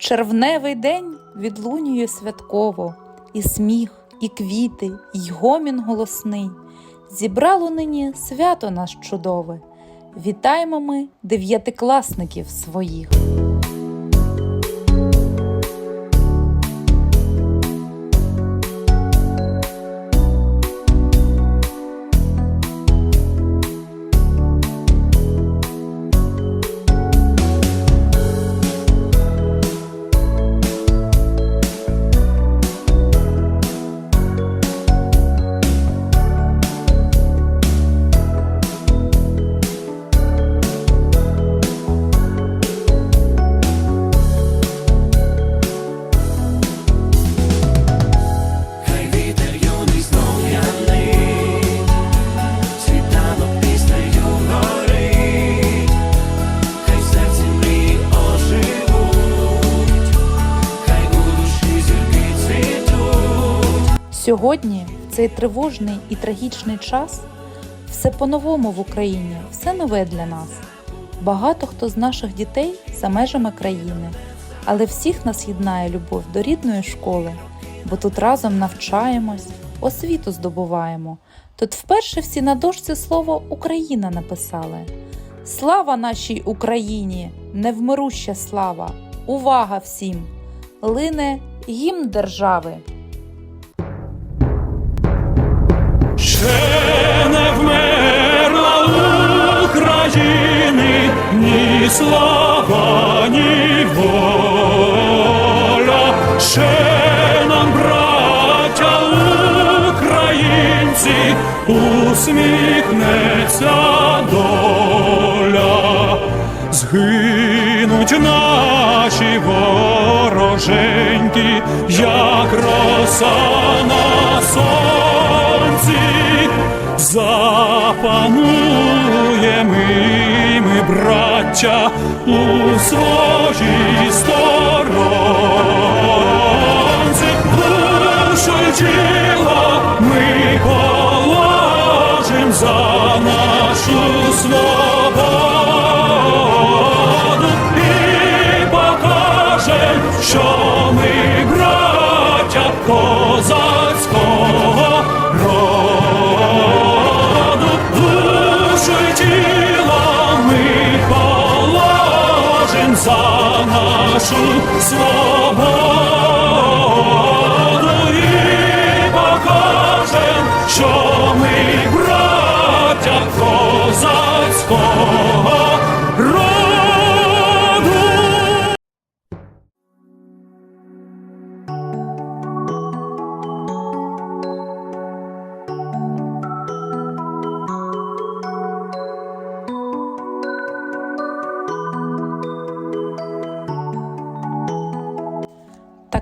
Червневий день відлунює святково, і сміх, і квіти, й гомін голосний. Зібрало нині свято наш чудове. Вітаємо ми дев'ятикласників своїх. Сьогодні, в цей тривожний і трагічний час, все по-новому в Україні, все нове для нас. Багато хто з наших дітей за межами країни, але всіх нас єднає любов до рідної школи, бо тут разом навчаємось, освіту здобуваємо. Тут вперше всі на дошці слово Україна написали. Слава нашій Україні! Невмируща слава! Увага всім! Лине гімн держави! Слава, ні воля. Ще нам, браття українці, усміхнеться доля. Згинуть наші вороженьки, як роса на сонці, запануємо браття, у своїй сторонці, душу й тіло ми положим за нашу свободу і покажем, що ми браття козацького за нашу свободу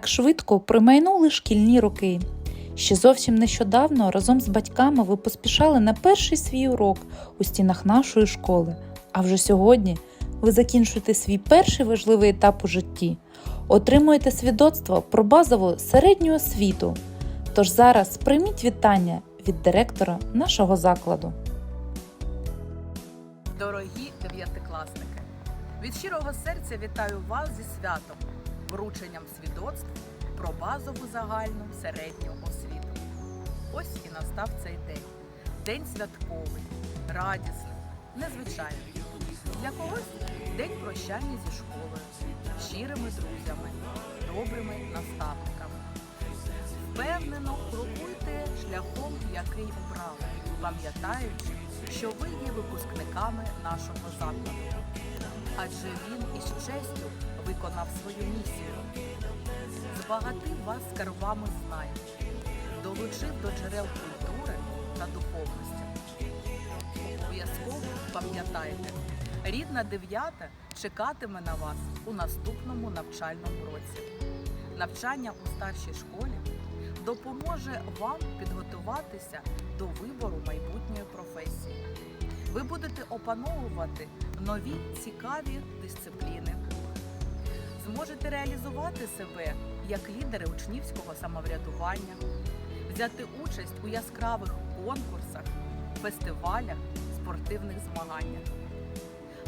швидко примайнули шкільні роки. Ще зовсім нещодавно разом з батьками ви поспішали на перший свій урок у стінах нашої школи. А вже сьогодні ви закінчуєте свій перший важливий етап у житті, отримуєте свідоцтво про базову середню освіту. Тож зараз прийміть вітання від директора нашого закладу. Дорогі дев'ятикласники, від щирого серця вітаю вас зі святом, врученням свідоцтв про базову загальну середню освіту. Ось і настав цей день. День святковий, радісний, незвичайний. Для когось день прощання зі школою, щирими друзями, добрими наставниками. Впевнено крокуйте шляхом, який обрали, пам'ятаючи, що ви є випускниками нашого закладу. Адже він із честю виконав свою місію. Збагатив вас скарбами знань, долучив до джерел культури та духовності. Обов'язково пам'ятайте, рідна дев'ята чекатиме на вас у наступному навчальному році. Навчання у старшій школі допоможе вам підготуватися до вибору майбутньої професії. Ви будете опановувати нові цікаві дисципліни. Зможете реалізувати себе як лідери учнівського самоврядування, взяти участь у яскравих конкурсах, фестивалях, спортивних змаганнях.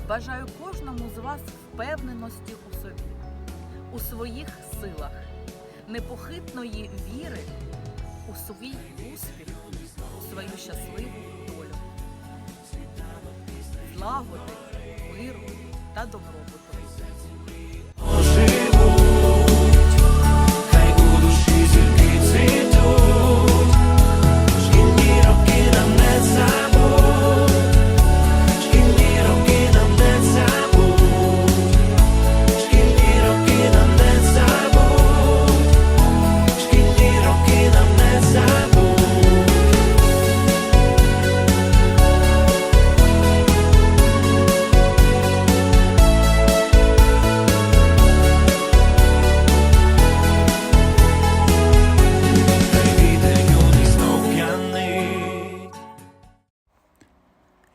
Бажаю кожному з вас впевненості у собі, у своїх силах, непохитної віри у свій успіх, у свою щасливу долю, злагоди, миру та добробуту.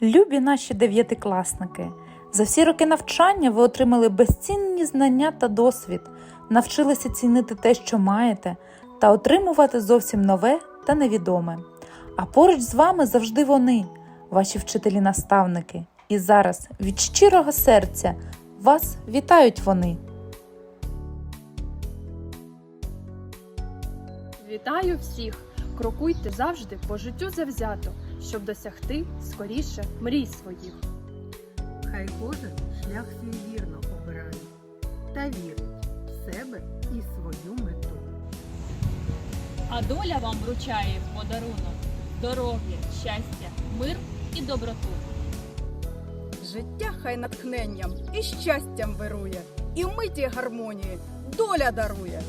Любі наші дев'ятикласники, за всі роки навчання ви отримали безцінні знання та досвід, навчилися цінити те, що маєте, та отримувати зовсім нове та невідоме. А поруч з вами завжди вони, ваші вчителі-наставники. І зараз від щирого серця вас вітають вони. Вітаю всіх! Крокуйте завжди по життю завзято, щоб досягти скоріше мрій своїх. Хай кожен шлях свій вірно обирає та вірить в себе і свою мету. А доля вам вручає в подарунок здоров'я, щастя, мир і доброту. Життя хай натхненням і щастям вирує, і миті гармонії доля дарує.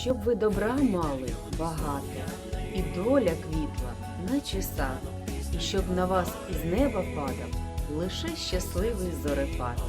щоб ви добра мали багато, і доля квітла, наче сад, і щоб на вас із неба падав лише щасливий зорепад.